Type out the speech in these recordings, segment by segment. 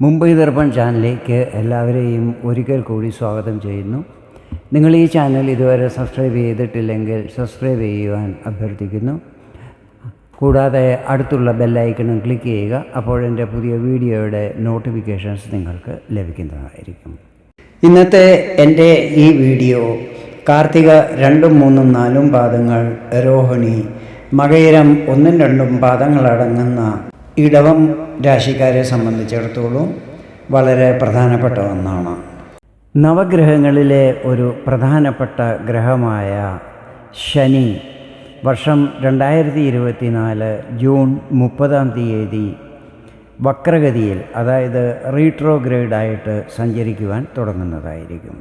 മുംബൈ ദർപ്പൺ ചാനലിലേക്ക് എല്ലാവരെയും ഒരിക്കൽ കൂടി സ്വാഗതം ചെയ്യുന്നു. നിങ്ങൾ ഈ ചാനൽ ഇതുവരെ സബ്സ്ക്രൈബ് ചെയ്തിട്ടില്ലെങ്കിൽ സബ്സ്ക്രൈബ് ചെയ്യുവാൻ അഭ്യർത്ഥിക്കുന്നു. കൂടാതെ അടുത്തുള്ള ബെല്ലൈക്കണും ക്ലിക്ക് ചെയ്യുക അപ്പോൾ എന്റെ പുതിയ വീഡിയോയുടെ നോട്ടിഫിക്കേഷൻസ് നിങ്ങൾക്ക് ലഭിക്കുന്നതായിരിക്കും. ഇന്നത്തെ എന്റെ ഈ വീഡിയോ കാർത്തിക രണ്ടും മൂന്നും നാലും പാദങ്ങൾ രോഹിണി മകയിരം ഒന്നും രണ്ടും പാദങ്ങളടങ്ങുന്ന ഇടവം രാശിക്കാരെ സംബന്ധിച്ചിടത്തോളം വളരെ പ്രധാനപ്പെട്ട ഒന്നാണ്. നവഗ്രഹങ്ങളിലെ ഒരു പ്രധാനപ്പെട്ട ഗ്രഹമായ ശനി വർഷം രണ്ടായിരത്തി ഇരുപത്തിനാല് ജൂൺ മുപ്പതാം തീയതി വക്രഗതിയിൽ അതായത് റീട്രോഗ്രേഡായിട്ട് സഞ്ചരിക്കുവാൻ തുടങ്ങുന്നതായിരിക്കും.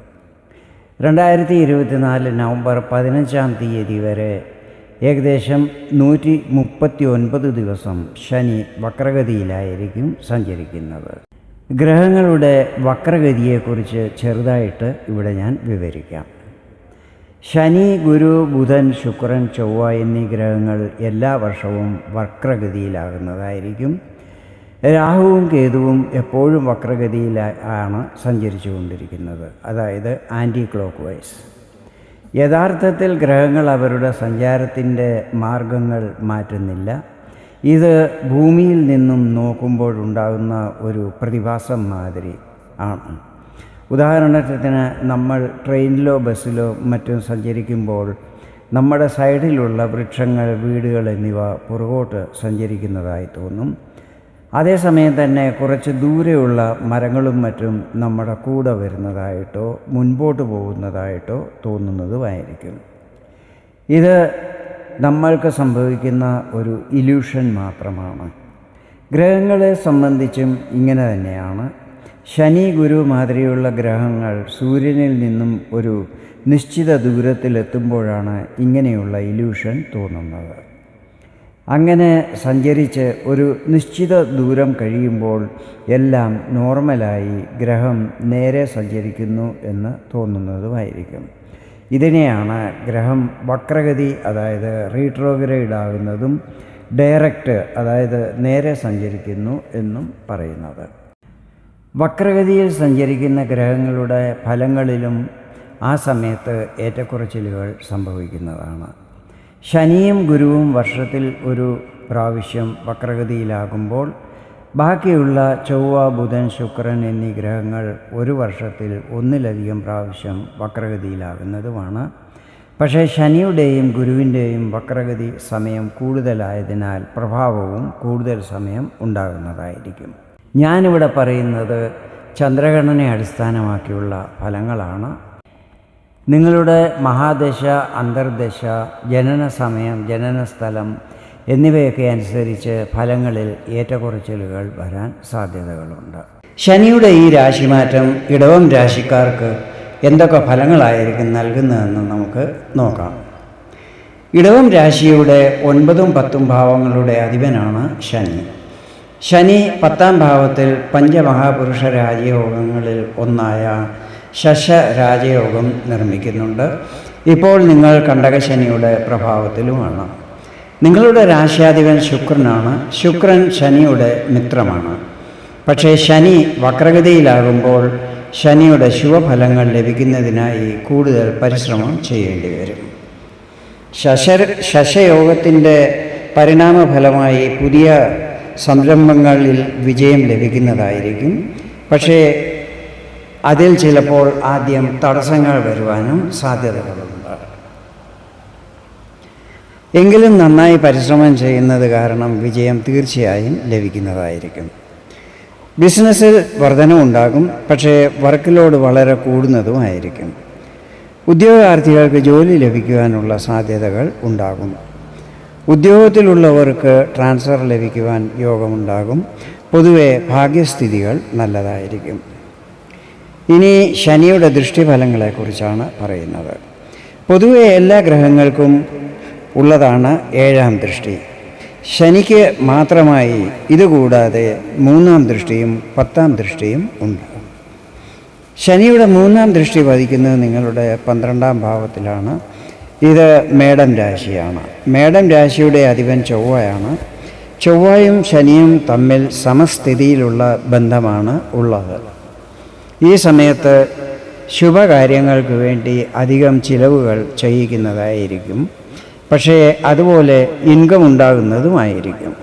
രണ്ടായിരത്തി ഇരുപത്തിനാല് നവംബർ പതിനഞ്ചാം തീയതി വരെ ഏകദേശം നൂറ്റി മുപ്പത്തി ഒൻപത് ദിവസം ശനി വക്രഗതിയിലായിരിക്കും സഞ്ചരിക്കുന്നത്. ഗ്രഹങ്ങളുടെ വക്രഗതിയെക്കുറിച്ച് ചെറുതായിട്ട് ഇവിടെ ഞാൻ വിവരിക്കാം. ശനി ഗുരു ബുധൻ ശുക്രൻ ചൊവ്വ എന്നീ ഗ്രഹങ്ങൾ എല്ലാ വർഷവും വക്രഗതിയിലാകുന്നതായിരിക്കും. രാഹുവും കേതുവും എപ്പോഴും വക്രഗതിയിലാണ് സഞ്ചരിച്ചു കൊണ്ടിരിക്കുന്നത് അതായത് ആന്റി ക്ലോക്ക് വൈസ് യഥാർത്ഥത്തിൽ ഗ്രഹങ്ങൾ അവരുടെ സഞ്ചാരത്തിന്റെ മാർഗങ്ങൾ മാറ്റുന്നില്ല. ഇത് ഭൂമിയിൽ നിന്നും നോക്കുമ്പോഴുണ്ടാകുന്ന ഒരു പ്രതിഭാസം മാതിരി ആണ്. ഉദാഹരണത്തിന് നമ്മൾ ട്രെയിനിലോ ബസ്സിലോ മറ്റും സഞ്ചരിക്കുമ്പോൾ നമ്മുടെ സൈഡിലുള്ള വൃക്ഷങ്ങൾ വീടുകൾ എന്നിവ പുറകോട്ട് സഞ്ചരിക്കുന്നതായി തോന്നും. അതേസമയം തന്നെ കുറച്ച് ദൂരെയുള്ള മരങ്ങളും മറ്റും നമ്മുടെ കൂടെ വരുന്നതായിട്ടോ മുൻപോട്ട് പോകുന്നതായിട്ടോ തോന്നുന്നതുമായിരിക്കും. ഇത് നമ്മൾക്ക് സംഭവിക്കുന്ന ഒരു ഇല്യൂഷൻ മാത്രമാണ്. ഗ്രഹങ്ങളെ സംബന്ധിച്ചും ഇങ്ങനെ തന്നെയാണ്. ശനി ഗുരു മാതിരിയുള്ള ഗ്രഹങ്ങൾ സൂര്യനിൽ നിന്നും ഒരു നിശ്ചിത ദൂരത്തിലെത്തുമ്പോഴാണ് ഇങ്ങനെയുള്ള ഇല്യൂഷൻ തോന്നുന്നത്. അങ്ങനെ സഞ്ചരിച്ച് ഒരു നിശ്ചിത ദൂരം കഴിയുമ്പോൾ എല്ലാം നോർമലായി ഗ്രഹം നേരെ സഞ്ചരിക്കുന്നു എന്ന് തോന്നുന്നതുമായിരിക്കും. ഇതിനെയാണ് ഗ്രഹം വക്രഗതി അതായത് റീട്രോഗ്രേഡ് ആകുന്നതും ഡയറക്റ്റ് അതായത് നേരെ സഞ്ചരിക്കുന്നു എന്നും പറയുന്നത്. വക്രഗതിയിൽ സഞ്ചരിക്കുന്ന ഗ്രഹങ്ങളുടെ ഫലങ്ങളിലും ആ സമയത്ത് ഏറ്റക്കുറച്ചിലുകൾ സംഭവിക്കുന്നതാണ്. ശനിയും ഗുരുവും വർഷത്തിൽ ഒരു പ്രാവശ്യം വക്രഗതിയിലാകുമ്പോൾ ബാക്കിയുള്ള ചൊവ്വ ബുധൻ ശുക്രൻ എന്നീ ഗ്രഹങ്ങൾ ഒരു വർഷത്തിൽ ഒന്നിലധികം പ്രാവശ്യം വക്രഗതിയിലാകുന്നതുമാണ്. പക്ഷേ ശനിയുടെയും ഗുരുവിന്റെയും വക്രഗതി സമയം കൂടുതലായതിനാൽ പ്രഭാവവും കൂടുതൽ സമയം ഉണ്ടാകുന്നതായിരിക്കും. ഞാനിവിടെ പറയുന്നത് ചന്ദ്രഗണനെ അടിസ്ഥാനമാക്കിയുള്ള ഫലങ്ങളാണ്. നിങ്ങളുടെ മഹാദശ അന്തർദശ ജനന സമയം ജനന സ്ഥലം എന്നിവയൊക്കെ അനുസരിച്ച് ഫലങ്ങളിൽ ഏറ്റക്കുറച്ചിലുകൾ വരാൻ സാധ്യതകളുണ്ട്. ശനിയുടെ ഈ രാശിമാറ്റം ഇടവം രാശിക്കാർക്ക് എന്തൊക്കെ ഫലങ്ങളായിരിക്കും നൽകുന്നതെന്ന് നമുക്ക് നോക്കാം. ഇടവം രാശിയുടെ ഒൻപതും പത്തും ഭാവങ്ങളുടെ അധിപനാണ് ശനി. ശനി പത്താം ഭാവത്തിൽ പഞ്ചമഹാപുരുഷ രാജയോഗങ്ങളിൽ ഒന്നായ ശശ രാജയോഗം നിർമ്മിക്കുന്നുണ്ട്. ഇപ്പോൾ നിങ്ങൾ കണ്ടകശനിയുടെ പ്രഭാവത്തിലുമാണ്. നിങ്ങളുടെ രാശ്യാധിപൻ ശുക്രനാണ്. ശുക്രൻ ശനിയുടെ മിത്രമാണ്. പക്ഷേ ശനി വക്രഗതിയിലാകുമ്പോൾ ശനിയുടെ ശുഭഫലങ്ങൾ ലഭിക്കുന്നതിനായി കൂടുതൽ പരിശ്രമം ചെയ്യേണ്ടി വരും. ശശ ശശയോഗത്തിന്റെ പരിണാമഫലമായി പുതിയ സംരംഭങ്ങളിൽ വിജയം ലഭിക്കുന്നതായിരിക്കും. പക്ഷേ അതിൽ ചിലപ്പോൾ ആദ്യം തടസ്സങ്ങൾ വരുവാനും സാധ്യതകളുണ്ട് എങ്കിലും നന്നായി പരിശ്രമം ചെയ്യുന്നത് കാരണം വിജയം തീർച്ചയായും ലഭിക്കുന്നതായിരിക്കും. ബിസിനസ്സിൽ വർധനമുണ്ടാകും പക്ഷേ വർക്ക് ലോഡ് വളരെ കൂടുന്നതുമായിരിക്കും ഉദ്യോഗാർത്ഥികൾക്ക് ജോലി ലഭിക്കുവാനുള്ള സാധ്യതകൾ ഉണ്ടാകും. ഉദ്യോഗത്തിലുള്ളവർക്ക് ട്രാൻസ്ഫർ ലഭിക്കുവാൻ യോഗമുണ്ടാകും. പൊതുവെ ഭാഗ്യസ്ഥിതികൾ നല്ലതായിരിക്കും. ഇനി ശനിയുടെ ദൃഷ്ടിഫലങ്ങളെക്കുറിച്ചാണ് പറയുന്നത്. പൊതുവെ എല്ലാ ഗ്രഹങ്ങൾക്കും ഉള്ളതാണ് ഏഴാം ദൃഷ്ടി. ശനിക്ക് മാത്രമായി ഇതുകൂടാതെ മൂന്നാം ദൃഷ്ടിയും പത്താം ദൃഷ്ടിയും ഉണ്ട്. ശനിയുടെ മൂന്നാം ദൃഷ്ടി പതിക്കുന്നത് നിങ്ങളുടെ പന്ത്രണ്ടാം ഭാവത്തിലാണ്. ഇത് മേടം രാശിയാണ്. മേടം രാശിയുടെ അധിപൻ ചൊവ്വയാണ്. ചൊവ്വയും ശനിയും തമ്മിൽ സമസ്ഥിതിയിലുള്ള ബന്ധമാണ് ഉള്ളത്. ഈ സമയത്ത് ശുഭകാര്യങ്ങൾക്ക് വേണ്ടി അധികം ചിലവുകൾ ചെയ്യിക്കുന്നതായിരിക്കും. പക്ഷേ അതുപോലെ ഇൻകം ഉണ്ടാകുന്നതുമായിരിക്കും.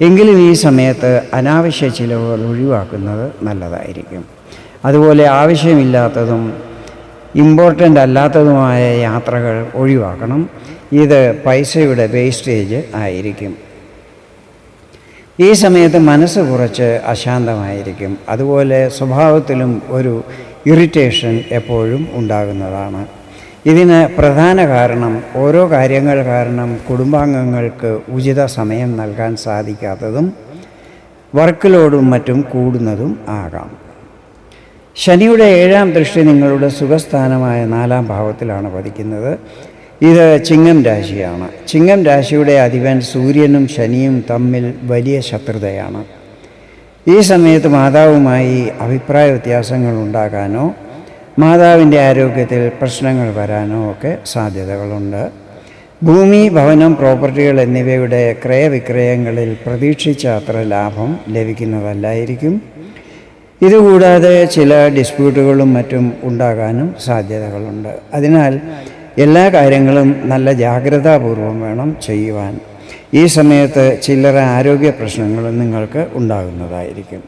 എങ്കിലും ഈ സമയത്ത് അനാവശ്യ ചിലവുകൾ ഒഴിവാക്കുന്നത് നല്ലതായിരിക്കും. അതുപോലെ ആവശ്യമില്ലാത്തതും ഇമ്പോർട്ടന്റ് അല്ലാത്തതുമായ യാത്രകൾ ഒഴിവാക്കണം. ഇത് പൈസയുടെ വേസ്റ്റേജ് ആയിരിക്കും. ഈ സമയത്ത് മനസ്സ് കുറച്ച് അശാന്തമായിരിക്കും. അതുപോലെ സ്വഭാവത്തിലും ഒരു ഇറിറ്റേഷൻ എപ്പോഴും ഉണ്ടാകുന്നതാണ്. ഇതിന് പ്രധാന കാരണം ഓരോ കാര്യങ്ങൾ കാരണം കുടുംബാംഗങ്ങൾക്ക് ഉചിത സമയം നൽകാൻ സാധിക്കാത്തതും വർക്ക് ലോഡും മറ്റും കൂടുന്നതും ആകാം. ശനിയുടെ ഏഴാം ദൃഷ്ടി നിങ്ങളുടെ സുഖസ്ഥാനമായ നാലാം ഭാവത്തിലാണ് പതിക്കുന്നത്. ഇത് ചിങ്ങം രാശിയാണ്. ചിങ്ങം രാശിയുടെ അധിപൻ സൂര്യനും ശനിയും തമ്മിൽ വലിയ ശത്രുതയാണ്. ഈ സമയത്ത് മാതാവുമായി അഭിപ്രായ വ്യത്യാസങ്ങൾ ഉണ്ടാകാനോ മാതാവിന്റെ ആരോഗ്യത്തിൽ പ്രശ്നങ്ങൾ വരാനോ ഒക്കെ സാധ്യതകളുണ്ട്. ഭൂമി ഭവനം പ്രോപ്പർട്ടികൾ എന്നിവയുടെ ക്രയവിക്രയങ്ങളിൽ പ്രതീക്ഷിച്ച അത്ര ലാഭം ലഭിക്കുന്നതല്ലായിരിക്കും. ഇതുകൂടാതെ ചില ഡിസ്പ്യൂട്ടുകളും മറ്റും ഉണ്ടാകാനും സാധ്യതകളുണ്ട്. അതിനാൽ എല്ലാ കാര്യങ്ങളും നല്ല ജാഗ്രതാപൂർവം വേണം ചെയ്യുവാൻ. ഈ സമയത്ത് ചില്ലറ ആരോഗ്യ പ്രശ്നങ്ങൾ നിങ്ങൾക്ക് ഉണ്ടാകുന്നതായിരിക്കും.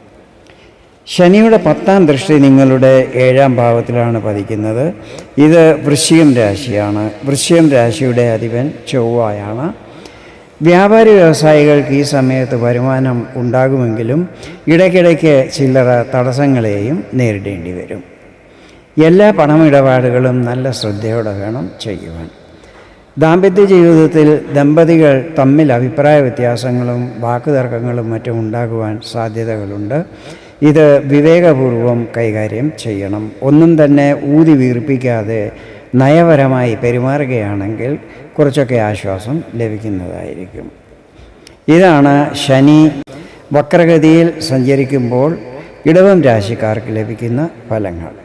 ശനിയുടെ പത്താം ദൃഷ്ടി നിങ്ങളുടെ ഏഴാം ഭാവത്തിലാണ് പതിക്കുന്നത്. ഇത് വൃശ്ചികം രാശിയാണ്. വൃശ്ചികം രാശിയുടെ അധിപൻ ചൊവ്വായാണ്. വ്യാപാരി വ്യവസായികൾക്ക് ഈ സമയത്ത് വരുമാനം ഉണ്ടാകുമെങ്കിലും ഇടയ്ക്കിടയ്ക്ക് ചില്ലറ തടസ്സങ്ങളെയും നേരിടേണ്ടി വരും. എല്ലാ പണമിടപാടുകളും നല്ല ശ്രദ്ധയോടെ വേണം ചെയ്യുവാൻ. ദാമ്പത്യ ജീവിതത്തിൽ ദമ്പതികൾ തമ്മിൽ അഭിപ്രായ വ്യത്യാസങ്ങളും വാക്കുതർക്കങ്ങളും മറ്റും ഉണ്ടാകുവാൻ സാധ്യതകളുണ്ട്. ഇത് വിവേകപൂർവം കൈകാര്യം ചെയ്യണം. ഒന്നും തന്നെ ഊതി വീർപ്പിക്കാതെ നയപരമായി പെരുമാറുകയാണെങ്കിൽ കുറച്ചൊക്കെ ആശ്വാസം ലഭിക്കുന്നതായിരിക്കും. ഇതാണ് ശനി. വക്രഗതിയിൽ സഞ്ചരിക്കുമ്പോൾ ഇടവം രാശിക്കാർക്ക് ലഭിക്കുന്ന ഫലങ്ങൾ.